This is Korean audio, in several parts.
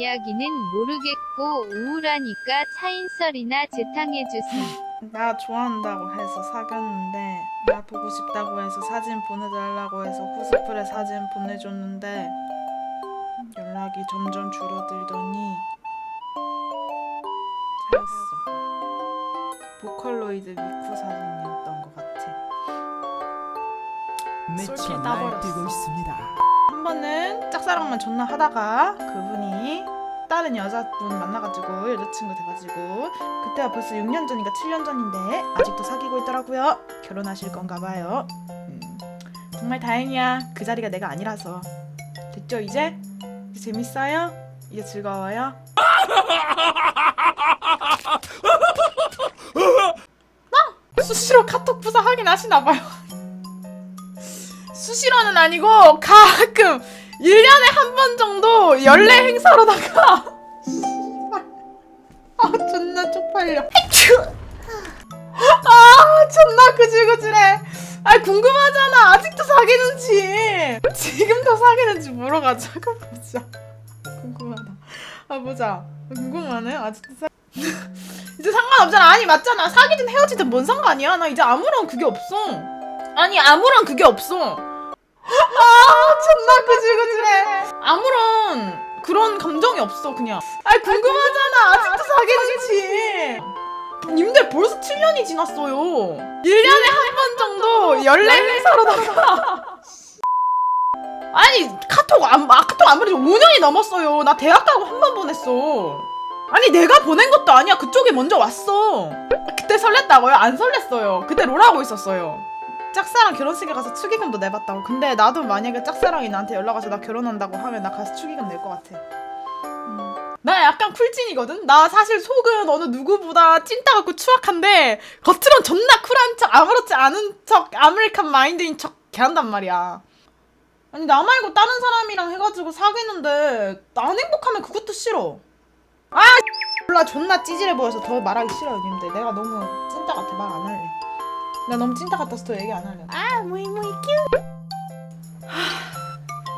이야기는 모르겠고 우울하니까 차인설이나 재탕해주세요. 나 좋아한다고 해서 사귀었는데 나 보고 싶다고 해서 사진 보내달라고 해서 코스프레 사진 보내줬는데 연락이 점점 줄어들더니 잘했어 보컬로이드 미쿠 사진이었던 것 같아 미쳐 따버렸어. 날뛰고 있습니다. 한 번은 짝사랑만 존나 하다가 그분이 다른 여자분 만나가지고 여자친구 돼가지고 그때가 벌써 6년 전인가 7년 전인데 아직도 사귀고 있더라고요 결혼하실 건가 봐요 음, 정말 다행이야 그 자리가 내가 아니라서 됐죠 이제? 재밌어요? 이제 즐거워요? 나 수시로 카톡 부사 하긴 하시나 봐요 수시로는 아니고 가끔 1년에 한 번 연례 행사로다가. 아 존나 쪽팔려. 아 존나 그질그질해. 아 궁금하잖아. 아직도 사귀는지. 지금도 사귀는지 물어가자고 보자. 궁금하다. 아 보자. 궁금하네. 아직도 사 이제 상관없잖아. 아니 맞잖아. 사귀든 헤어지든 뭔 상관이야? 나 이제 아무런 그게 없어. 아니 아무런 그게 없어. 아 존나 그질그질해. 아무런 그런 감정이 없어 그냥. 아 궁금하잖아. 아직도 사귀는지. 님들 벌써 7년이 지났어요. 1년에 한 번 정도 연례 행사로다가. 아니 카톡 안 아, 카톡 안 보내지. 5년이 넘었어요. 나 대학 가고 한 번 보냈어. 아니 내가 보낸 것도 아니야. 그쪽이 먼저 왔어. 그때 설렜다고요? 안 설렜어요. 그때 롤하고 있었어요 짝사랑 결혼식에 가서 축의금도 내봤다고. 근데 나도 만약에 짝사랑이 나한테 연락 와서 나 결혼한다고 하면 나 가서 축의금 낼 것 같아. 음. 나 약간 쿨찐이거든? 나 사실 속은 어느 누구보다 찐따 같고 추악한데 겉으론 존나 쿨한 척 아무렇지 않은 척 아메리칸 마인드인 척 개한단 말이야. 아니 나 말고 다른 사람이랑 해가지고 사귀는데 난 행복하면 그것도 싫어. 아 몰라 존나 찌질해 보여서 더 말하기 싫어요 님들. 내가 너무 찐따 같아 말 안 할래. 나 너무 찐따 같아서 더 얘기 안 할래. 아, 모이 모이 큐.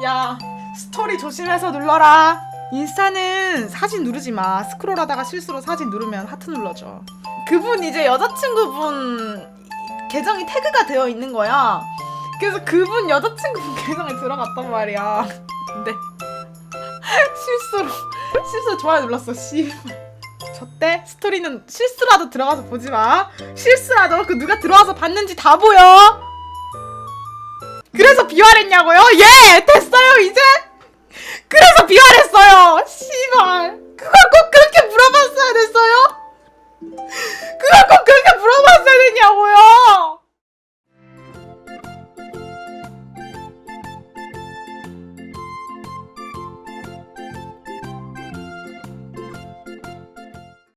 야, 스토리 조심해서 눌러라. 인스타는 사진 누르지 마. 스크롤하다가 실수로 사진 누르면 하트 눌러줘. 그분 이제 여자친구분 계정이 태그가 되어 있는 거야. 그래서 그분 여자친구분 계정에 들어갔단 말이야. 근데 실수로 실수로 좋아요 눌렀어. 씨. 저때 스토리는 실수라도 들어가서 보지 마. 실수라도 그 누가 들어와서 봤는지 다 보여. 그래서 비활했냐고요? 예! 됐어요, 이제? 그래서 비활했어요!